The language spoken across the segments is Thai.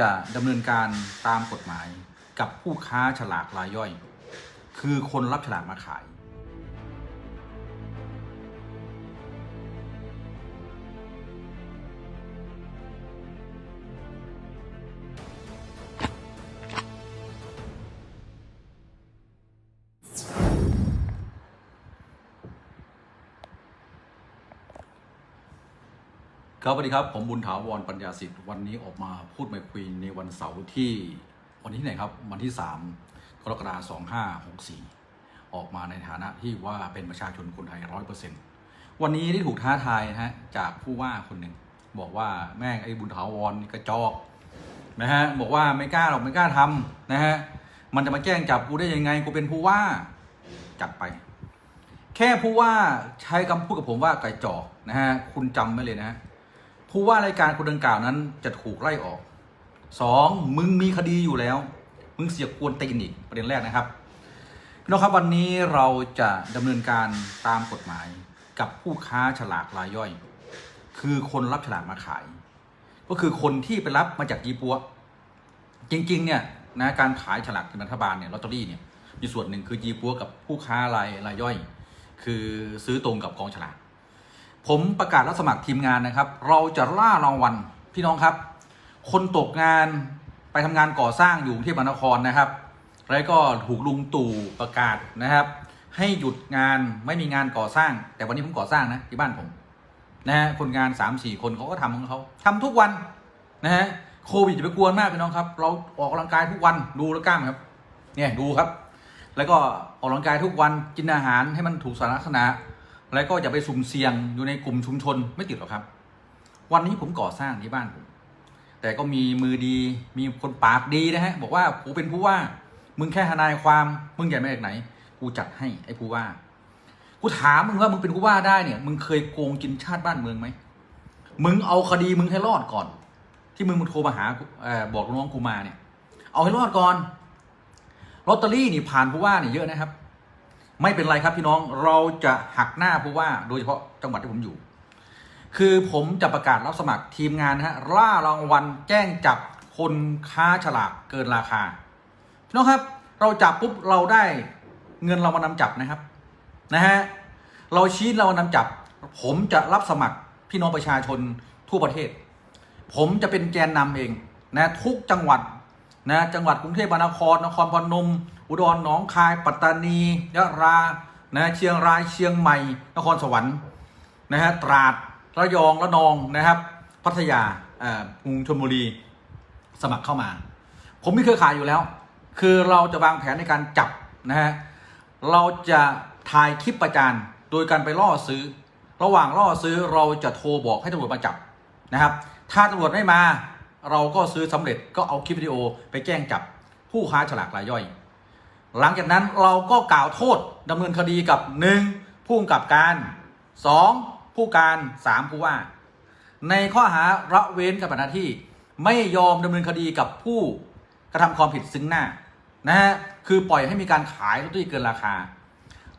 จะดำเนินการตามกฎหมายกับผู้ค้าฉลากรายย่อย คือคนรับฉลากมาขาย ครับสวัสดีครับ ผมบุญถาวรปัญญาสิทธิ์วันนี้ออกมาพูดมาคุยในวันเสาร์ที่วันที่ไหนครับ วันที่ 3 กรกฎาคม2564 ออกมาในฐานะที่ว่าเป็นประชาชนคนไทยร้อยเปอร์เซ็นต์วันนี้ได้ถูกท้าทายนะฮะจากผู้ว่าคนหนึ่ง บอกว่าแม่งไอ้บุญถาวรกระจอกนะฮะบอกว่าไม่กล้าหรอกไม่กล้าทำนะฮะมันจะมาแจ้งจับกูได้ยังไงกูเป็นผู้ว่าจัดไป แค่ผู้ว่าใช้คำพูดกับผมว่าไก่จอกนะฮะคุณจำไว้เลยนะฮะ ผู้ว่ารายการคนดังกล่าวนั้นจะถูกไล่ออกสองมึงมีคดีอยู่แล้ว มึงเสียกวนตีนอีกประเด็นแรกนะครับพี่น้องครับวันนี้เราจะดำเนินการตามกฎหมายกับผู้ค้าฉลากรายย่อย คือคนรับฉลากมาขาย ก็คือคนที่ไปรับมาจากยีปัวจริงๆเนี่ยนะการขายฉลากกินรัฐบาลเนี่ยลอตเตอรี่เนี่ยมีส่วนหนึ่งคือยีปัวกับผู้ค้ารายรายย่อย คือซื้อตรงกับกองฉลาก ผมประกาศรับสมัครทีมงานนะครับ เราจะล่ารางวัลพี่น้องครับ คนตกงานไปทำงานก่อสร้างอยู่กรุงเทพมหานครนะครับ แล้วก็ถูกลุงตู่ประกาศนะครับ ให้หยุดงานไม่มีงานก่อสร้าง แต่วันนี้ผมก่อสร้างนะที่บ้านผมนะฮะคนงาน3ามสี่คนเขาก็ทำของเขาทำทุกวันนะฮะโควิดจะไปกวนมากพี่น้องครับ เราออกกำลังกายทุกวันดูแล้วกล้ามครับ เนี่ยดูครับ แล้วก็ออกกำลังกายทุกวันกินอาหารให้มันถูกสารลักษณะ แล้วก็อย่าไปสุ่มเสี่ยงอยู่ในกลุ่มชุมชนไม่ติดหรอกครับ วันนี้ผมก่อสร้างที่บ้านผมแต่ก็มีมือดีมีคนปากดีนะฮะบอกว่ากูเป็นผู้ว่า มึงแค่ทนายความมึงใหญ่มาจากไหน กูจัดให้ไอ้ผู้ว่า กูถามมึงว่ามึงเป็นผู้ว่าได้เนี่ย มึงเคยโกงกินชาติบ้านเมืองไหมมึงเอาคดีมึงให้รอดก่อน ที่มึงมึงโทรมาหาเออบอกน้องกูมาเนี่ย เอาให้รอดก่อนลอตเตอรี่นี่ผ่านผู้ว่าเนี่ยเยอะนะครับ ไม่เป็นไรครับพี่น้องเราจะหักหน้าผู้ว่าโดยเฉพาะจังหวัดที่ผมอยู่ คือผมจะประกาศรับสมัครทีมงานฮะล่ารางวัลแจ้งจับคนค้าฉลากเกินราคาพี่น้องครับ เราจับปุ๊บเราได้เงินเรางวัลนำจับนะครับนะฮะเราชี้เรานำจับ ผมจะรับสมัครพี่น้องประชาชนทั่วประเทศ ผมจะเป็นแกนนำเองนะทุกจังหวัด นะจังหวัดกรุงเทพมหานครนครพนม อุดรหนองคาย ปัตตานียะรานะเชียงรายเชียงใหม่ นครสวรรค์นะฮะตราดระยองระนองนะครับ พัทยาอ่ากรุงชลบุรีสมัครเข้ามา ผมมีเครือข่ายอยู่แล้ว คือเราจะวางแผนในการจับนะฮะเราจะถ่ายคลิปประจานโดยการไปล่อซื้อ ระหว่างล่อซื้อเราจะโทรบอกให้ตำรวจมาจับนะครับ ถ้าตำรวจไม่มา เราก็ซื้อสำเร็จก็เอาคลิปวิดีโอไปแจ้งจับผู้ค้าฉลากรายย่อย หลังจากนั้นเราก็กล่าวโทษดำเนินคดีกับ 1. ผู้กำกับการ 2. ผู้การ 3. ผู้ว่า ในข้อหาระเว้นกับปฏิบัติหน้าที่ไม่ยอมดำเนินคดีกับผู้กระทำความผิดซึ่งหน้านะฮะคือปล่อยให้มีการขายลอตเตอรี่เกินราคา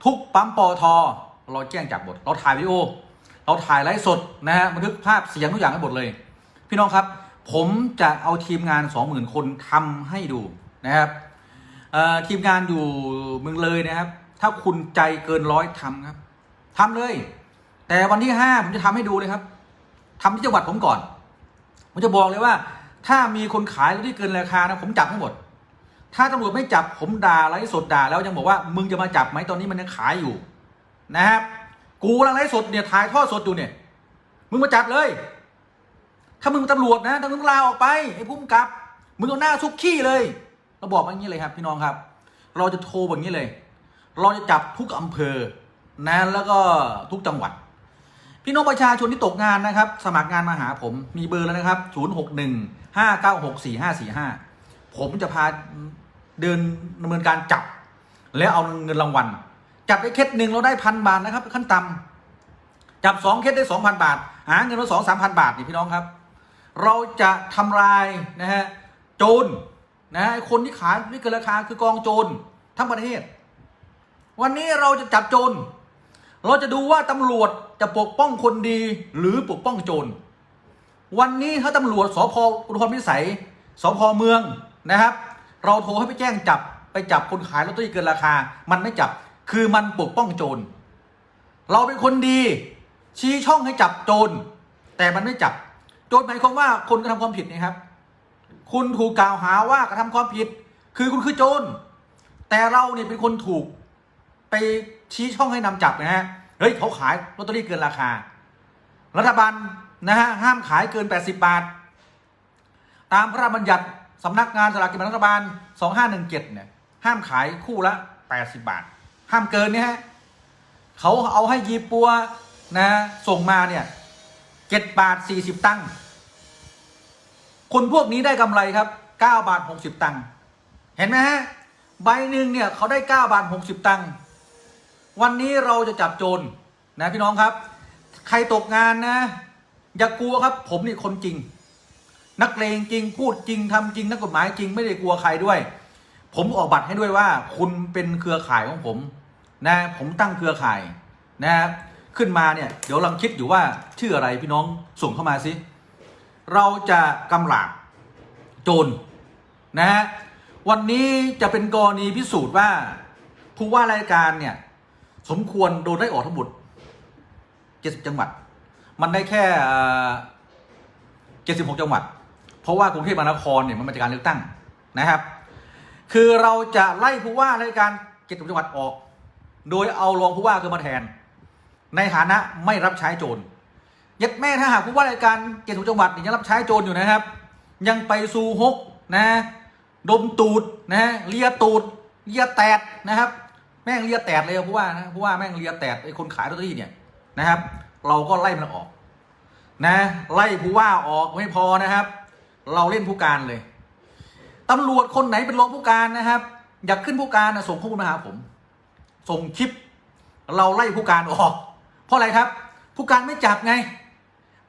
ทุกปั๊มปอทเราแจ้งจับหมดเราถ่ายวิดีโอ เราถ่ายไลฟ์สดนะฮะบันทึกภาพเสียงทุกอย่างให้หมดเลย พี่น้องครับ ผมจะเอาทีมงาน 20,000 คนทำให้ดูนะครับทีมงานอยู่เมืองเลยนะครับ ถ้าคุณใจเกินร้อยทำครับทำเลย แต่วันที่ 5 ผมจะทำให้ดูเลยครับทำที่จังหวัดผมก่อน ผมจะบอกเลยว่า ถ้ามีคนขายลอตเตอรี่เกินราคานะผมจับให้งหมด ถ้าตำรวจไม่จับผมด่าไลฟ์สดด่าแล้วยังบอกว่ามึงจะมาจับไหมตอนนี้มันยังขายอยู่นะครับ กูกำลังไลฟ์สดเนี่ยถ่ายทอดสดอยู่เนี่ย มึงมาจับเลย ถ้ามึงเป็นตำรวจนะถ้ามึงลาออกไปไอ้ผู้กำกับ มึงเอาหน้าซุกขี้เลย เราบอกอย่างนี้เลยครับ พี่น้องครับ เราจะโทรแบบนี้เลย เราจะจับทุกอำเภอนะแล้วก็ทุกจังหวัด พี่น้องประชาชนที่ตกงานนะครับ สมัครงานมาหาผมมีเบอร์แล้วนะครับ 0 6 1 5 9 6 4 5 4 5 ผมจะพาเดินดำเนินการจับ แล้วเอาเงินรางวัลจับได้เคสหนึ่งเราได้พันบาทนะครับ ขั้นต่ำจับสองเคสได้สองพันบาท หาเงินมาสองสามพันบาทนี่พี่น้องครับ เราจะทำลายนะฮะโจรนะฮะคนที่ขายไม่เกินราคาคือกองโจรทั้งประเทศ วันนี้เราจะจับโจรเราจะดูว่าตำรวจจะปกป้องคนดีหรือปกป้องโจรวันนี้ถ้าตำรวจสพอุดรพิสัยสพเมืองนะครับ เราโทรให้ไปแจ้งจับไปจับคนขายลอตเตอรี่เกินราคา มันไม่จับคือมันปกป้องโจรเราเป็นคนดี ชี้ช่องให้จับโจรแต่มันไม่จับ โจรหมายความว่าคนกระทำความผิดนะครับ คุณถูกกล่าวหาว่ากระทำความผิด คือคุณคือโจรแต่เราเนี่ยเป็นคนถูกไปชี้ช่องให้นำจับนะฮะเฮ้ยเขาขายลอตเตอรี่เกินราคา รัฐบาลนะฮะห้ามขายเกิน 80 บาท ตามพระราชบัญญัติสำนักงานสลากกินแบ่งรัฐบาล 2517เนี่ยห้ามขายคู่ละ 80 บาท ห้ามเกินเนี่ยฮะเขาเอาให้ยีปัวนะส่งมาเนี่ย7บาท 40 ตังค์ คนพวกนี้ได้กำไรครับ 9 บาท 60 ตังค์เห็นไหมฮะ ใบหนึ่งเนี่ยเขาได้ 9 บาท 60 ตังค์วันนี้เราจะจับโจรนะพี่น้องครับ ใครตกงานนะ อย่ากลัวครับผมนี่คนจริง นักเลงจริงพูดจริงทำจริงนักกฎหมายจริงไม่ได้กลัวใครด้วย ผมออกบัตรให้ด้วยว่า คุณเป็นเครือข่ายของผมนะผมตั้งเครือข่ายนะขึ้นมาเนี่ยเดี๋ยวลังคิดอยู่ว่าชื่ออะไรพี่น้องส่งเข้ามาสิ เราจะกำราบโจรนะฮะวันนี้จะเป็นกรณีพิสูจน์ว่าผู้ว่ารายการเนี่ยสมควรโดนได้ออกทั้งหมด70 จังหวัด มันได้แค่เอ่อ76 จังหวัด เพราะว่ากรุงเทพมหานครเนี่ยมันมาจากการเลือกตั้งนะครับ คือเราจะไล่ผู้ว่ารายการ70จังหวัดออก โดยเอารองผู้ว่าขึ้นมาแทน ในฐานะไม่รับใช้โจร ยัดแม่ถ้าหากผู้ว่ารายการเจ็ดจังหวัดเนี่ยยังรับใช้โจรอยู่นะครับ ยังไปซูฮกนะดมตูดนะเลียตูดเลียแตดนะครับ แม่งเลียแตดเลยอะผู้ว่านะผู้ว่าแม่งเลียแตดไอ้คนขายลอตเตอรี่เนี่ยนะครับ เราก็ไล่มันออก นะ ไล่ผู้ว่าออกไม่พอนะครับ เราเล่นผู้การเลยตำรวจคนไหนเป็นรองผู้การนะครับ อยากขึ้นผู้การนะส่งข้อมูลมาหาผม ส่งคลิป เราไล่ผู้การออก เพราะอะไรครับ ผู้การไม่จับไง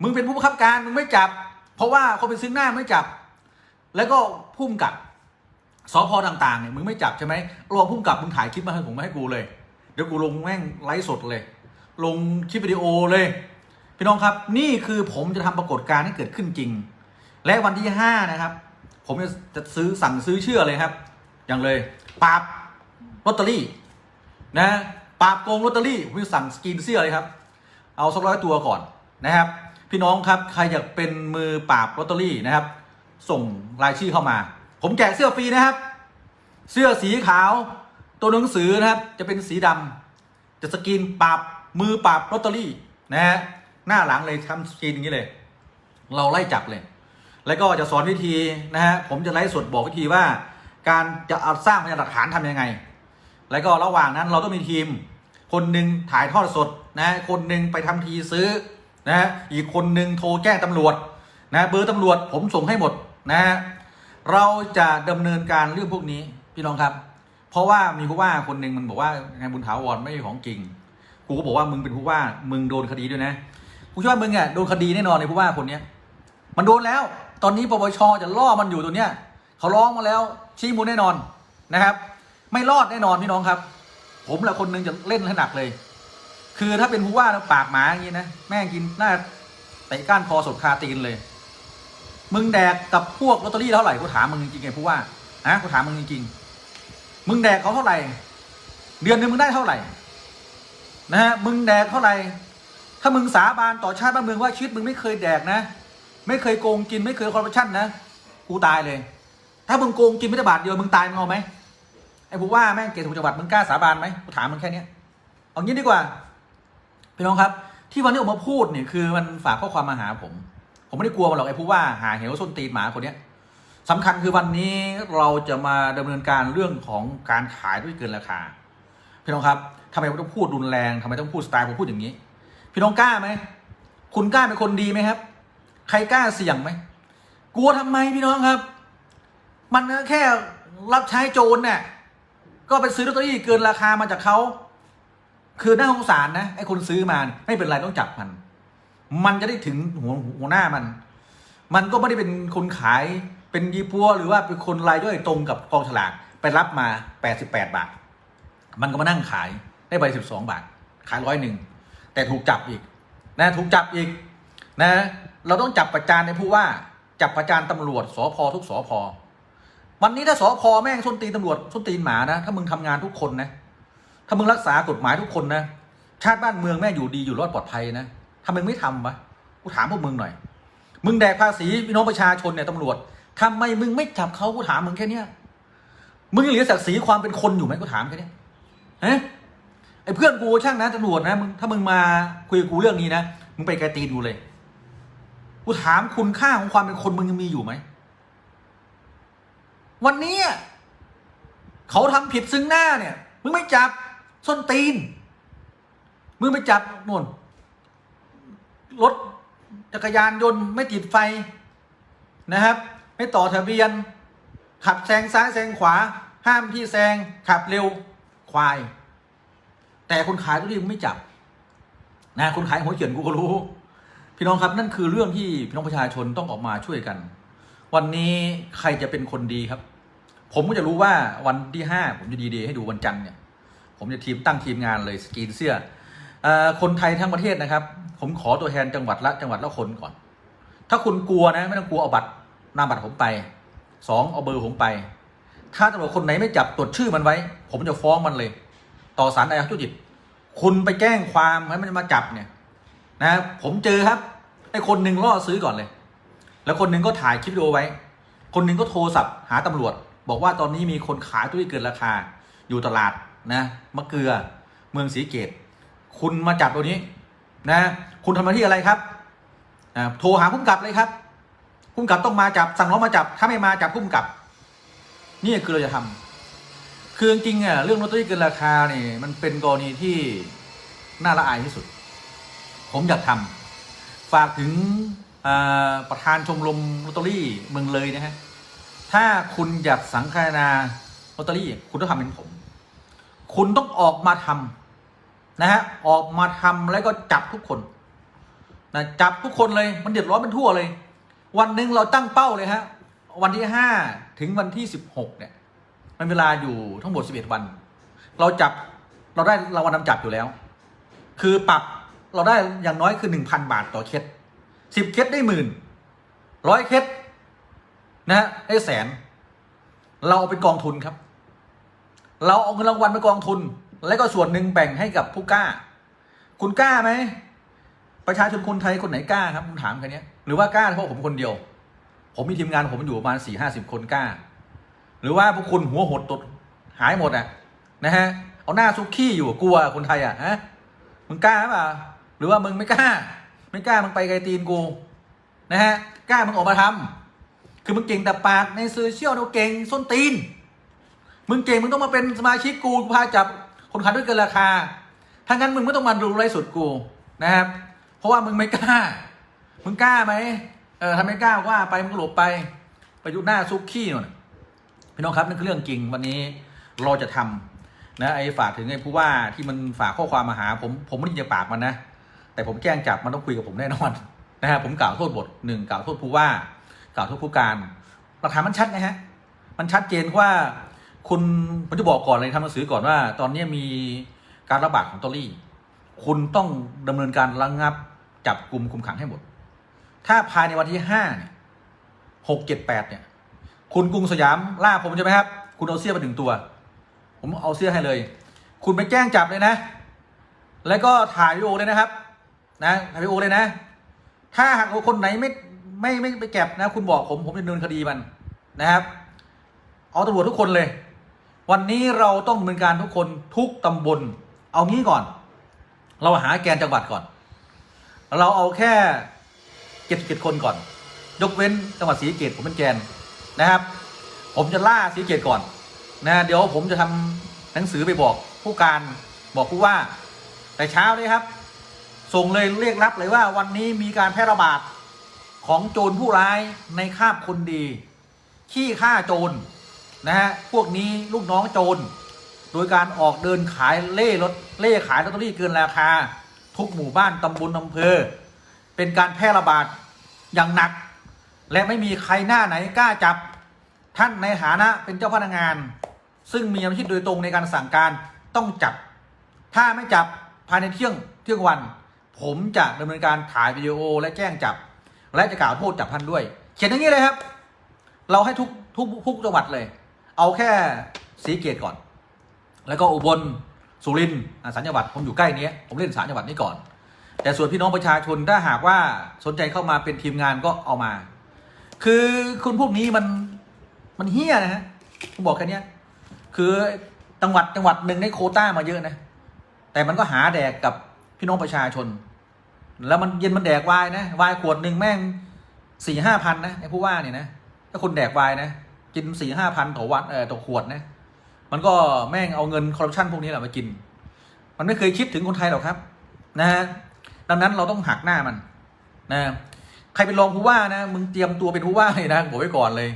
มึงเป็นผู้บังคับการมึงไม่จับ เพราะว่าคนเป็นซึ่งหน้าไม่จับ แล้วก็พุ่มกับสพต่างๆเนี่ยมึงไม่จับใช่ไหมรองพุ่มกับมึงถ่ายคลิปมาให้ผมมาให้กูเลย เดี๋ยวกูลงแม่งไลฟ์สดเลย ลงคลิปวิดีโอเลย พี่น้องครับนี่คือผมจะทำปรากฏการณ์ให้เกิดขึ้นจริง และวันที่ห้านะครับ ผมจะจะซื้อสั่งซื้อเชื่อเลยครับ อย่างเลยปราบลอตเตอรี่นะปราบโกงลอตเตอรี่ผมจะสั่งสกรีนเสื้อเลยครับ เอาสักร้อยตัวก่อนนะครับ พี่น้องครับใครอยากเป็นมือปราบลอตเตอรี่นะครับ ส่งรายชื่อเข้ามา ผมแจกเสื้อฟรีนะครับ เสื้อสีขาว ตัวหนังสือนะครับ จะเป็นสีดำจะสกรีนปราบมือปราบลอตเตอรี่นะฮะหน้าหลังเลยทำสกรีนอย่างนี้เลย เราไล่จับเลย แล้วก็จะสอนวิธีนะฮะผมจะไลฟ์สดบอกวิธีว่า การจะเอาสร้างพยานหลักฐานทำยังไง แล้วก็ระหว่างนั้นเราต้องมีทีม คนหนึ่งถ่ายทอดสดนะคนหนึ่งไปทำทีซื้อ นะอีกคนหนึ่งโทรแจ้งตำรวจนะเบอร์ตำรวจผมส่งให้หมดนะเราจะดำเนินการเรื่องพวกนี้พี่น้องครับ เพราะว่ามีผู้ว่าคนหนึ่งมันบอกว่านายบุญถาวรไม่ใช่ของจริงกูก็บอกว่ามึงเป็นผู้ว่ามึงโดนคดีด้วยนะกูเชื่อว่ามึงอะโดนคดีแน่นอนเลยผู้ว่าคนเนี้ย มันโดนแล้ว ตอนนี้ปปชจะล่อมันอยู่ตัวเนี้ยเขาร้องมาแล้วชี้มูลแน่นอนนะครับ ไม่รอดแน่นอนพี่น้องครับ ผมแหละคนหนึงจะเล่นให้หนักเลย คือถ้าเป็นผู้ว่าปากหมาอย่างนี้นะแม่งกินหน้าเตะก้านคอสดคาตีนเลย มึงแดกกับพวกลอตเตอรี่เท่าไหร่กูถามมึงจริงๆไงผู้ว่านะกูถามมึงจริงๆมึงแดกเขาเท่าไหร่ เดือนนึงมึงได้เท่าไหร่นะฮะมึงแดกเท่าไหร่ถ้ามึงสาบานต่อชาติบ้านเมืองว่าชีวิตมึงไม่เคยแดกนะ ไม่เคยโกงกินไม่เคยคอร์รัปชันนะกูตายเลย ถ้ามึงโกงกินไม่ได้บาทเดียวมึงตายมึงเอาไหมไอ้ผู้ว่าแม่งเกตุจังหวัดมึงกล้าสาบานไหมกูถามมึงแค่เนี้ยเอางี้ดีกว่า พี่น้องครับ ที่วันนี้ออกมาพูดเนี่ยคือมันฝากข้อความมาหาผม ผมไม่ได้กลัวมันหรอกไอ้ผู้ว่าหาเหวส้นตีนหมาคนเนี้ยสำคัญคือวันนี้เราจะมาดำเนินการเรื่องของการขายด้วยเกินราคา พี่น้องครับทำไมผมต้องพูดรุนแรงทำไมต้องพูดสไตล์ผมพูดอย่างนี้ พี่น้องกล้าไหมคุณกล้าเป็นคนดีไหมครับ ใครกล้าเสี่ยงไหมกลัวทำไมพี่น้องครับ มันแค่รับใช้โจรเนี่ยก็ไปซื้อลอตเตอรี่เกินราคามาจากเขา คือน่าสงสารนะไอ้คนซื้อมาไม่เป็นไรต้องจับมัน มันจะได้ถึงหัวหัวหน้ามัน มันก็ไม่ได้เป็นคนขายเป็นยี่ปัวหรือว่าเป็นคนรายย่อยตรงกับกองฉลากไปรับมา 88 บาท มันก็มานั่งขายได้ใบ12 บาท ขายร้อยหนึ่งแต่ถูกจับอีกนะถูกจับอีกนะ เราต้องจับประจานในผู้ว่าจับประจานตำรวจสพทุกสพวันนี้ถ้าสพแม่งส้นตีนตำรวจส้นตีนหมานะ ถ้ามึงทำงานทุกคนนะ ถ้ามึงรักษากฎหมายทุกคนนะ ชาติบ้านเมืองแม่อยู่ดีอยู่รอดปลอดภัยนะทำไมไม่ทำวะกูถามพวกมึงหน่อย มึงแดกภาษีพี่น้องประชาชนเนี่ยตำรวจทำไมมึงไม่จับเขากูถามมึงแค่เนี้ยมึงเหลือศักดิ์ศรีความเป็นคนอยู่ไหมกูถามแค่เนี้ยฮะไอ้เพื่อนกูช่างนะตำรวจนะมึงถ้ามึงมาคุยกับกูเรื่องนี้นะมึงไปไกลตีนกูเลย กูถามคุณค่าของความเป็นคนมึงยังมีอยู่ไหม วันนี้เขาทำผิดซึ่งหน้าเนี่ย มึงไม่จับ ส้นตีนมึงไปจับโน่นรถจักรยานยนต์ไม่ติดไฟนะครับ ไม่ต่อทะเบียน ขับแซงซ้ายแซงขวา ห้ามที่แซงขับเร็วควาย แต่คนขายทุกทีมึงไม่จับนะคนขายหัวเขียนกูก็รู้ พี่น้องครับนั่นคือเรื่องที่พี่น้องประชาชนต้องออกมาช่วยกัน วันนี้ใครจะเป็นคนดีครับ ผมก็จะรู้ว่าวันที่ห้าผมจะดีเดย์ให้ดูวันจันทร์เนี่ย ผมจะทีมตั้งทีมงานเลยสกรีนเสื้ออคนไทยทั้งประเทศนะครับ ผมขอตัวแทนจังหวัดละจังหวัดละคนก่อน ถ้าคุณกลัวนะไม่ต้องกลัวเอาบัตรนามบัตรผมไปสองเอาเบอร์ผมไป ถ้าตำรวจคนไหนไม่จับตรวจชื่อมันไว้ ผมจะฟ้องมันเลย ต่อสารอาญาทุจริตคุณไปแจ้งความให้มันมาจับเนี่ยนะผมเจอครับไอ้คนหนึ่งล่อซื้อก่อนเลย แล้วคนหนึ่งก็ถ่ายคลิปวิดีโอไว้ คนหนึ่งก็โทรศัพท์หาตำรวจ บอกว่าตอนนี้มีคนขายตุ้ยเกินราคาอยู่ตลาด นะมะเกลือเมืองศรีเกต คุณมาจับตัวนี้นะคุณทำหน้าที่อะไรครับอ่าโทรหาผู้กำกับเลยครับผู้กำกับต้องมาจับสั่งน้องมาจับ ถ้าไม่มาจับผู้กำกับ นี่คือเราจะทำคือจริงๆอะเรื่องลอตเตอรี่เกินราคาเนี่ยมันเป็นกรณีที่น่าละอายที่สุด ผมอยากทำฝากถึงประธานชมรมลอตเตอรี่เมืองเลยนะฮะถ้าคุณอยากสังคายนาลอตเตอรี่ คุณต้องทำเป็นผม คุณต้องออกมาทำนะฮะออกมาทำแล้วก็จับทุกคนนะจับทุกคนเลยมันเดือดร้อนเป็นทั่วเลย วันหนึ่งเราตั้งเป้าเลยฮะวันที่ห้าถึงวันที่สิบหกเนี่ย มันเวลาอยู่ทั้งหมดสิบเอ็ดวัน เราจับเราได้รางวัลนำจับอยู่แล้ว คือปรับเราได้อย่างน้อยคือหนึ่งพันบาทต่อเคสสิบเคสได้หมื่นร้อยเคสนะฮะได้แสน เราเอาเป็นกองทุนครับ เราเอาเงินรางวัลไปกองทุน แล้วก็ส่วนหนึ่งแบ่งให้กับผู้กล้า คุณกล้าไหมประชาชนคนไทยคนไหนกล้าครับผมถามแค่เนี้ยหรือว่ากล้าเฉพาะผมคนเดียว ผมมีทีมงานผมอยู่ประมาณสี่ห้าสิบคนกล้า หรือว่าพวกคุณหัวหดตดหายหมดอะนะฮะเอาหน้าซุกขี้อยู่กลัวคนไทยอะฮะมึงกล้าเปล่าหรือว่ามึงไม่กล้า ไม่กล้ามึงไปไกลตีนกูนะฮะกล้ามึงออกมาทำคือมึงเก่งแต่ปากในโซเชียลเราเก่งส้นตีน มึงเก่งมึงต้องมาเป็นสมาชิกกูพาจับคนขายด้วยเกินราคาถ้างั้นมึงไม่ต้องมาดูไลฟ์สดกูนะครับ เพราะว่ามึงไม่กล้า มึงกล้าไหมเออถ้าไม่กล้าว่าไปมึงก็หลบไปไปยุหน้าซุกขี้หน่อยพี่น้องครับนั่นคือเรื่องจริงวันนี้เราจะทำนะไอ้ฝากถึงไอ้ผู้ว่าที่มันฝากข้อความมาหา ผมผมไม่ได้จะปากมันนะแต่ผมแจ้งจับมันต้องคุยกับผมแน่นอนนะฮะผมกล่าวโทษบทหนึ่งกล่าวโทษผู้ว่ากล่าวโทษผู้การหลักฐานมันชัดนะฮะมันชัดเจนว่า คุณผมจะบอกก่อนเลยทำหนังสือก่อนว่า ตอนนี้มีการระบาดของตอรี่ คุณต้องดำเนินการระงงับจับกลุ่มคุมขังให้หมด ถ้าภายในวันที่ห้าเนี่ยหกเจ็ดแปดเนี่ย คุณกรุงสยามล่าผมใช่ไหมครับ คุณเอาเสื้อมาถึงตัว ผมเอาเสื้อให้เลย คุณไปแจ้งจับเลยนะ แล้วก็ถ่ายวิดีโอเลยนะครับ นะถ่ายวิดีโอเลยนะ ถ้าหากคนไหนไม่ไม่ไม่ไปเก็บนะ คุณบอกผมผมจะดำเนินคดีมันนะครับ เอาตำรวจทุกคนเลย วันนี้เราต้องดำเนินการทุกคนทุกตำบล เอางี้ก่อน เราหาแกนจังหวัดก่อน เราเอาแค่เจ็ดสิบคนก่อน ยกเว้นจังหวัดศรีเกตผมเป็นแกนนะครับ ผมจะล่าศรีเกตก่อนนะเดี๋ยวผมจะทำหนังสือไปบอกผู้การบอกผู้ว่า แต่เช้านี้ครับ ส่งเลยเรียกรับเลยว่าวันนี้มีการแพร่ระบาดของโจรผู้ร้ายในคาบคนดี ขี้ฆ่าโจร นะฮะพวกนี้ลูกน้องโจรโดยการออกเดินขายเล่รถเล่ขายลอตเตอรี่เกินราคา ทุกหมู่บ้านตำบลอำเภอ เป็นการแพร่ระบาดอย่างหนัก และไม่มีใครหน้าไหนกล้าจับท่านในฐานะเป็นเจ้าพนักงาน ซึ่งมีอำนาจโดยตรงในการสั่งการต้องจับ ถ้าไม่จับภายในเที่ยงเที่ยงวัน ผมจะดำเนินการถ่ายวิดีโอและแจ้งจับ และจะกล่าวโทษจับท่านด้วย เขียนอย่างนี้เลยครับ เราให้ทุกทุกทุกจังหวัดเลย เอาแค่สีเกตก่อน แล้วก็อุบลสุรินทร์อะสามจังหวัดผมอยู่ใกล้เนี้ยผมเล่นสามจังหวัดนี้ก่อน แต่ส่วนพี่น้องประชาชนถ้าหากว่าสนใจเข้ามาเป็นทีมงานก็เอามา คือคุณพวกนี้มันมันเฮี้ยนะฮะผมบอกแค่นี้คือจังหวัดจังหวัดหนึ่งได้โคต้ามาเยอะนะ แต่มันก็หาแดกกับพี่น้องประชาชน แล้วมันเย็นมันแดกวายนะวายขวดหนึ่งแม่งสี่ห้าพันนะไอ้ผู้ว่าเนี่ยนะถ้าคนแดกวายนะ กินสี่ห้าพันต่อวันเออต่อขวดนะมันก็แม่งเอาเงินคอร์รัปชันพวกนี้แหละมากิน มันไม่เคยคิดถึงคนไทยหรอกครับ นะฮะดังนั้นเราต้องหักหน้ามัน นะ ใครเป็นรองผู้ว่านะมึงเตรียมตัวเป็นผู้ว่าเลยนะบอกไว้ก่อนเลย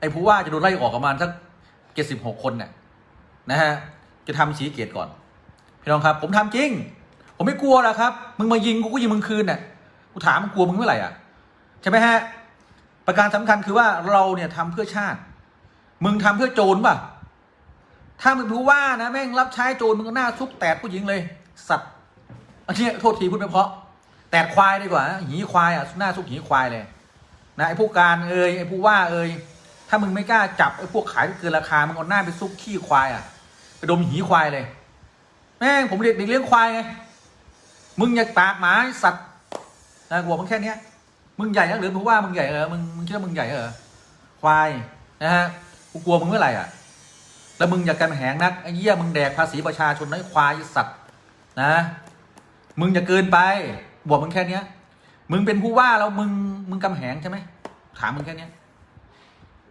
ไอ้ผู้ว่าจะโดนไล่ออกประมาณสักเจ็ดสิบหกคนเนี่ยนะฮะจะทำสีเกียรติก่อนพี่น้องครับ ผมทำจริง ผมไม่กลัวหรอกครับ มึงมายิงกูก็ยิงมึงคืนน่ะกูถามมึงกลัวมึงเมื่อไหร่อะใช่ไหมฮะประการสำคัญคือว่าเราเนี่ยทำเพื่อชาติ มึงทำเพื่อโจรป่ะ ถ้ามึงผู้ว่านะแม่งรับใช้โจรมึงก็หน้าซุกแตดผู้หญิงเลย สัตว์อันนี้โทษทีพูดไม่เพราะ แตดควายดีกว่าหีควายอะหน้าซุกหีควายเลยนะไอ้ผู้การเอ่ยไอ้ผู้ว่าเอ่ยถ้ามึงไม่กล้าจับไอ้พวกขายเกินราคามึงเอาหน้าไปซุกขี้ควายอะไปดมหีควายเลยแม่งผมเรียกเด็กเลี้ยงควายไงมึงอยากปากหมาสัตว์นะหัวมึงแค่เนี้ยมึงใหญ่นักหรือผู้ว่ามึงใหญ่เหรอมึงมึงคิดว่ามึงใหญ่เหรอควายนะฮะ กูกลัวมึงเมื่อไหร่อะ แล้วมึงอยากกันแหงนักไอ้เหี้ยมึงแดกภาษีประชาชนน้อยควายสัตว์นะ มึงอย่าเกินไป บอกมึงแค่เนี้ย มึงเป็นผู้ว่าแล้วมึงมึงกำแหงใช่ไหมถามมึงแค่เนี้ย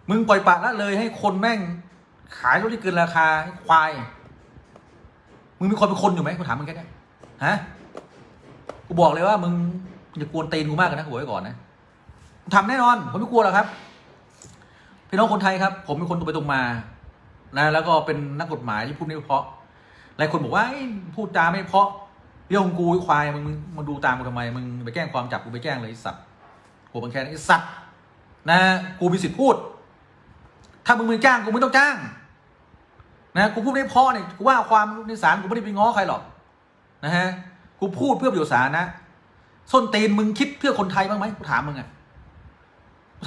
มึงปล่อยปละละเลยให้คนแม่ง ขายรถที่เกินราคาควาย มึงมีคนเป็นคนอยู่ไหมกูถามมึงแค่เนี้ยฮะกูบอกเลยว่ามึงอย่ากวนตีนกูมากนะกูบอกไว้ก่อนนะทำแน่นอนผมไม่กลัวหรอกครับ พี่น้องคนไทยครับ ผมเป็นคนตรงไปตรงมานะแล้วก็เป็นนักกฎหมายที่พูดไม่เพราะหลายคนบอกว่าพูดจาไม่เพราะเรื่องของกูควายมึงมึงมาดูตามกูทำไมมึงไปแกล้งความจับกูไปแกล้งเลยไอ้สัตว์กูบางแค่นี้ไอ้สัตว์นะกูมีสิทธิ์พูด ถ้ามึงมึงจ้างกูไม่ต้องจ้างนะกูพูดไม่เพราะเนี่ยกูว่าความในศาลกูไม่ได้ไปง้อใครหรอกนะฮะกูพูดเพื่อประโยชน์สาธารณะส้นตีนมึงคิดเพื่อคนไทยบ้างไหมกูถามมึงอะ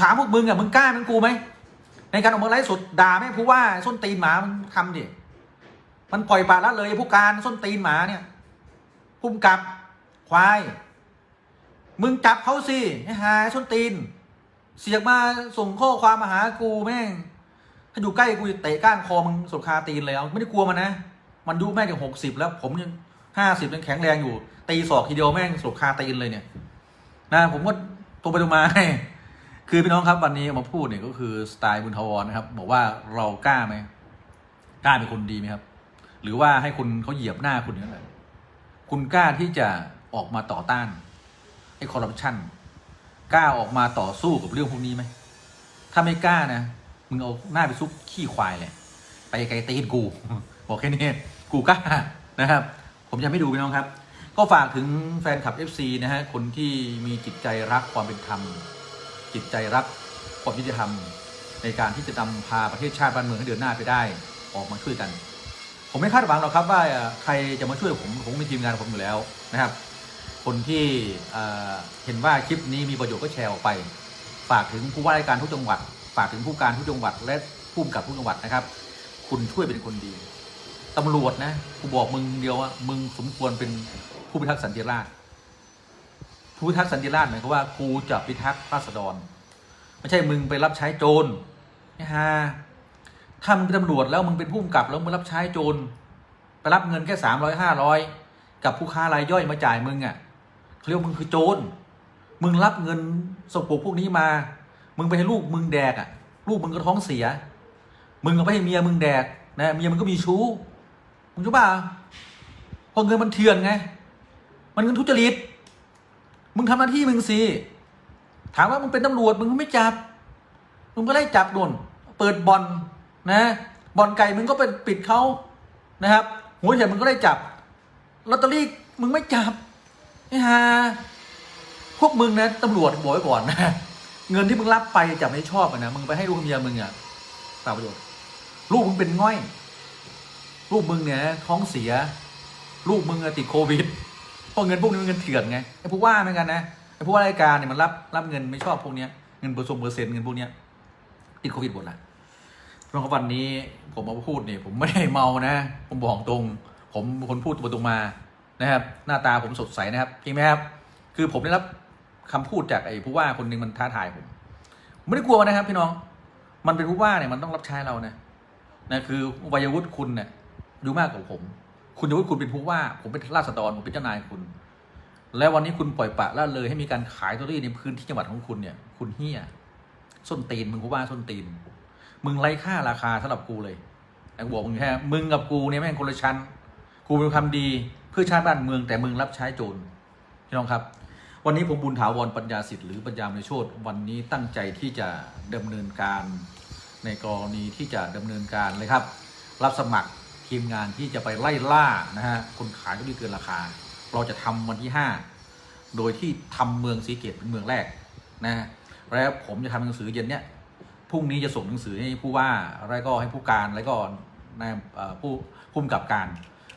ถามพวกมึงอะมึงกล้าเป็นกูไหม ในการออกมาไลฟ์สดด่าแม่ผู้ว่าส้นตีนหมามึงทำดิมันปล่อยปละละเลยผู้การส้นตีนหมาเนี่ยพุ่มกับควาย มึงจับเขาสิไอ้หายส้นตีน เสียกมาส่งข้อความมาหากูแม่งถ้าอยู่ใกล้กูจะเตะก้านคอมึงสุดคาตีนเลยเอาไม่ได้กลัวมันนะ มันอายุแม่งจะหกสิบแล้ว ผมยังห้าสิบยังแข็งแรงอยู่ ตีศอกทีเดียวแม่งสุดคาตีนเลยเนี่ย นะผมก็ตรงไปตรงมา คือพี่น้องครับวันนี้มาพูดเนี่ยก็คือสไตล์บุญทวรนะครับ บอกว่าเรากล้าไหมกล้าเป็นคนดีไหมครับ หรือว่าให้คุณเขาเหยียบหน้าคุณอย่างนั้นเลยคุณกล้าที่จะออกมาต่อต้านไอ้คอร์รัปชันกล้าออกมาต่อสู้กับเรื่องพวกนี้ไหมถ้าไม่กล้านะมึงเอาหน้าไปซุกขี้ควายเลยไปไกลตีนกู บอกแค่นี้กูกล้านะครับ ผมจะไม่ดูพี่น้องครับ ก็ฝากถึงแฟนคลับ FC นะฮะคนที่มีจิตใจรักความเป็นธรรม จิตใจรักความยุติธรรม ในการที่จะนำพาประเทศชาติบ้านเมืองให้เดินหน้าไปได้ออกมาช่วยกัน ผมไม่คาดหวังหรอกครับว่าใครจะมาช่วยผมผมมีทีมงานของผมอยู่แล้วนะครับ คนที่เเห็นว่าคลิปนี้มีประโยชน์ก็แชร์ออกไป ฝากถึงผู้ว่าราชการทุกจังหวัด ฝากถึงผู้การทุกจังหวัด และผู้กำกับทุกจังหวัดนะครับ คุณช่วยเป็นคนดีตำรวจนะกูบอกมึงเดียวว่ามึงสมควรเป็นผู้พิทักษ์สันติราษฎร์ ผู้พิทักษ์สันติราษฎร์หมายความว่ากูจะพิทักษ์ราษฎร ไม่ใช่มึงไปรับใช้โจรนี่ฮะถ้ามึงเป็นตำรวจแล้วมึงเป็นผู้กำกับแล้วมึงรับใช้โจรไปรับเงินแค่สามร้อยห้าร้อยกับผู้ค้ารายย่อยมาจ่ายมึงอะเขาเรียกมึงคือโจรมึงรับเงินสกปรกพวกนี้มา มึงไปให้ลูกมึงแดกอะ ลูกมึงก็ท้องเสีย มึงก็ไปให้เมียมึงแดกนะเมียมึงก็มีชู้มึงรู้ป่ะพราะเงินมันเถื่อนไง มันเงินทุจริต มึงทำหน้าที่มึงสิถามว่ามึงเป็นตำรวจมึงไม่จับ มึงก็ไล่จับโดนเปิดบอลนะบอลไก่มึงก็เป็นปิดเขานะครับหัวเฉียมึงก็ได้จับลอตเตอรี่มึงไม่จับไอ้ห่าพวกมึงนะตำรวจบอกไว้ก่อนนะเงินที่มึงรับไปจับไม่ชอบนะมึงไปให้ลูกเมียมึงอะเปล่าประโยชน์ลูกมึงเป็นง่อย ลูกมึงเนี่ยท้องเสีย ลูกมึงติดโควิด เพราะเงินพวกนี้มันเงินเถื่อนไงไอ้ผู้ว่าเหมือนกันนะไอ้ผู้ว่าราชการเนี่ยมันรับรับเงินไม่ชอบพวกเนี้ยเงินเปอร์เซ็นต์เปอร์เซ็นต์เงินพวกเนี้ยติดโควิดหมดละเพราะว่าวันนี้ผมมาพูดเนี่ยผมไม่ได้เมานะ ผมบอกตรง ผมคนพูดตรงตรงมานะครับ หน้าตาผมสดใสนะครับจริงไหมครับ คือผมได้รับคำพูดจากไอ้ผู้ว่าคนหนึ่งมันท้าทายผมผมไม่ได้กลัวนะครับ พี่น้อง มันเป็นผู้ว่าเนี่ยมันต้องรับใช้เรานะนะคือวัยวุฒิคุณเนี่ยดูมากกว่าผม คุณวัยวุฒิคุณเป็นผู้ว่า ผมเป็นราษฎรผมเป็นเจ้านายคุณ แล้ววันนี้คุณปล่อยปละละเลยให้มีการขายตเตอรี่ในพื้นที่จังหวัดของคุณเนี่ย คุณเฮี้ยส้นตีนมึงผู้ว่าส้นตีน มึงไร้ค่าราคาสำหรับกูเลยแต่กูบอกมึงแค่มึงกับกูเนี่ยแม่งคนละชั้นกูเป็นคำดีเพื่อชาติบ้านเมืองแต่มึงรับใช้โจรพี่น้องครับ วันนี้ผมบุญถาวรปัญญาสิทธิ์หรือปัญญามในโชตวันนี้ตั้งใจที่จะดำเนินการในกรณีที่จะดำเนินการเลยครับ รับสมัคร ทีมงานที่จะไปไล่ล่านะฮะคนขายก็ดีเกินราคา เราจะทำวันที่ 5 โดยที่ทำเมืองสีเกตเป็นเมืองแรกนะแล้วผมจะทำหนังสือเย็นเนี้ยพรุ่งนี้จะส่งหนังสือให้ผู้ว่าแล้วก็ให้ผู้การแล้วก็นายผู้ผู้กำกับการ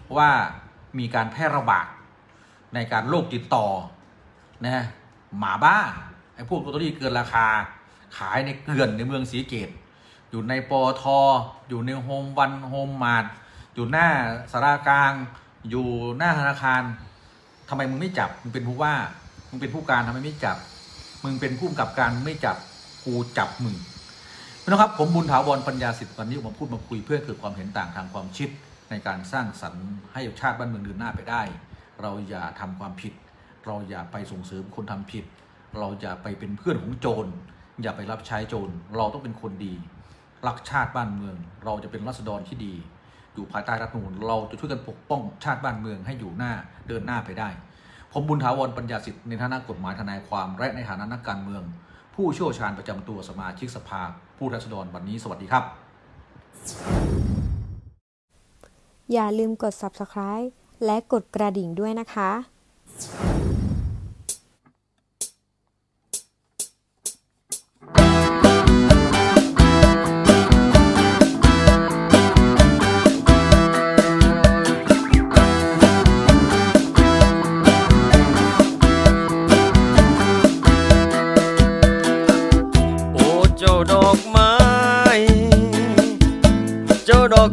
เพราะว่ามีการแพร่ระบาดในการโรคติดต่อนะหมาบ้าไอ้พวกลอตเตอรี่เกินราคา ขายในเกลื่อนในเมืองสีเกต อยู่ในปอทอยู่ในโฮมวันโฮมมาร์ท อยู่หน้าสารากลาง อยู่หน้าธนาคารทำไมมึงไม่จับ มึงเป็นผู้ว่า มึงเป็นผู้การทำไมไม่จับ มึงเป็นผู้กับการไม่จับ กูจับมึงน้องครับ ผมบุญถาวรปัญญาสิทธิ์วันนี้ผมพูดมาคุยเพื่อเกิดความเห็นต่างทางความคิดในการสร้างสรรค์ให้ชาติบ้านเมืองเดินหน้าไปได้ เราอย่าทำความผิด เราอย่าไปส่งเสริมคนทำผิด เราอย่าไปเป็นเพื่อนของโจร อย่าไปรับใช้โจร เราต้องเป็นคนดี รักชาติบ้านเมือง เราจะเป็นรัษฎรที่ดี อยู่ภายใต้รัฐธรรมนูญเราจะช่วยกันปกป้องชาติบ้านเมืองให้อยู่หน้าเดินหน้าไปได้ ผมบุญถาวรปัญญาสิทธิ์ในฐานะกฎหมายทนายความและในฐานะนักการเมือง ผู้เชี่ยวชาญประจำตัวสมาชิกสภา ผู้รัษฎรวันนี้สวัสดีครับ อย่าลืมกด subscribe และกดกระดิ่งด้วยนะคะ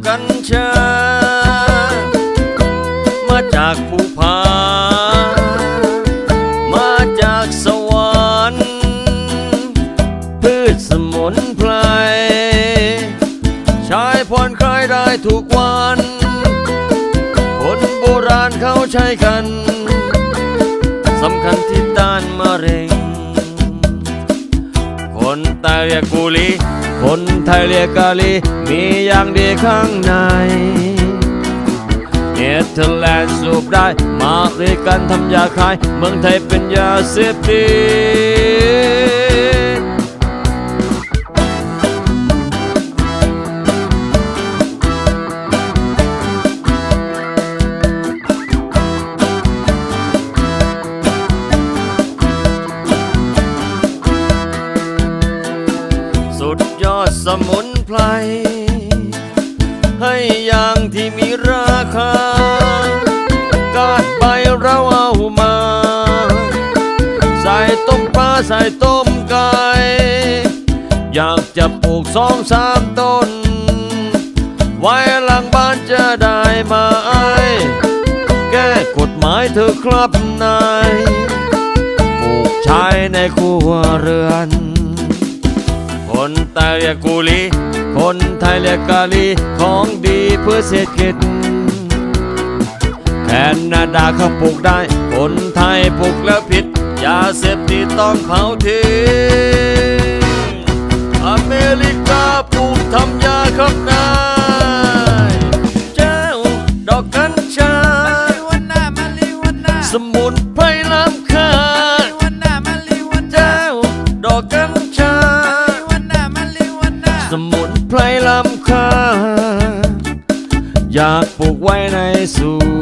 กันเช้า ไทยเรียกกาลีมีอย่างดีข้างในเนเธอร์แลนด์สูบได้มาเรียกันทำยาขาย เมืองไทยเป็นยาเสพติด มุนไพรให้อย่างที่มีราคา กาดใบเราเอามา ใส่ต้มปลาใส่ต้มไก่อยากจะปลูกสองสามต้น ไว้หลังบ้านจะได้ไหมแก้กฎหมายเธอครับนาย ปลูกใช้ในครัวเรือน คนใต้เรียกกุลี คนไทยเรียกกาลีของดีเพื่อเศรษฐกิจแคนาดาเขาปลูกได้ คนไทยปลูกแล้วผิด ยาเสพติดต้องเผาทิ้งอเมริกาปลูกทำยาครับนายเจ้าดอกกัญชา Marijuana, marijuana, สมุน อยากปลูกไว้ในสวน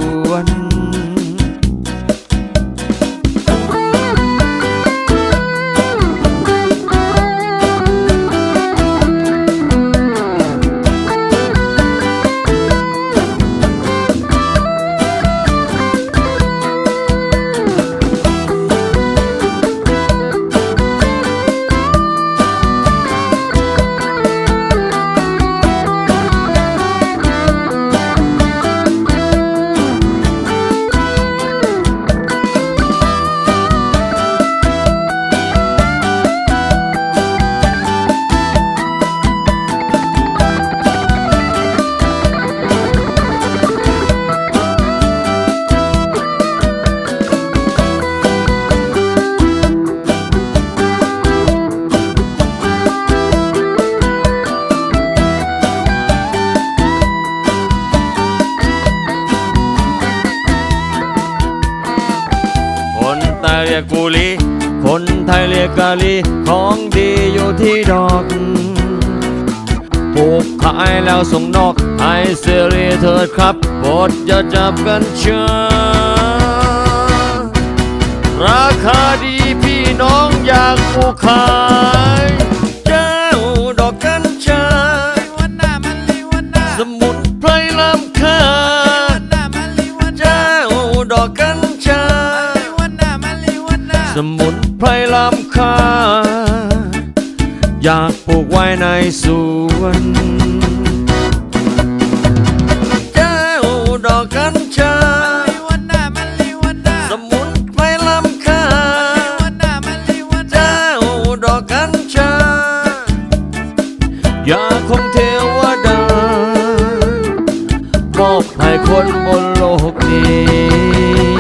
รียกกุลี คนไทยเรียกกะลีของดีอยู่ที่ดอกปลูกขายแล้วส่งนอกให้เสรีเถิดครับโปรดอย่าจับกันเชือราคาดีพี่น้องอยากปลูกขาย สมุนไพรลำค่า อยากปลูกไว้ในสวนเจ้าดอกกัญชาสมุนไพรลำค่าวันหน้ามันลีวันหน้าเจ้าดอกกัญชายาคงเทวดามอบให้คนบนโลกนี้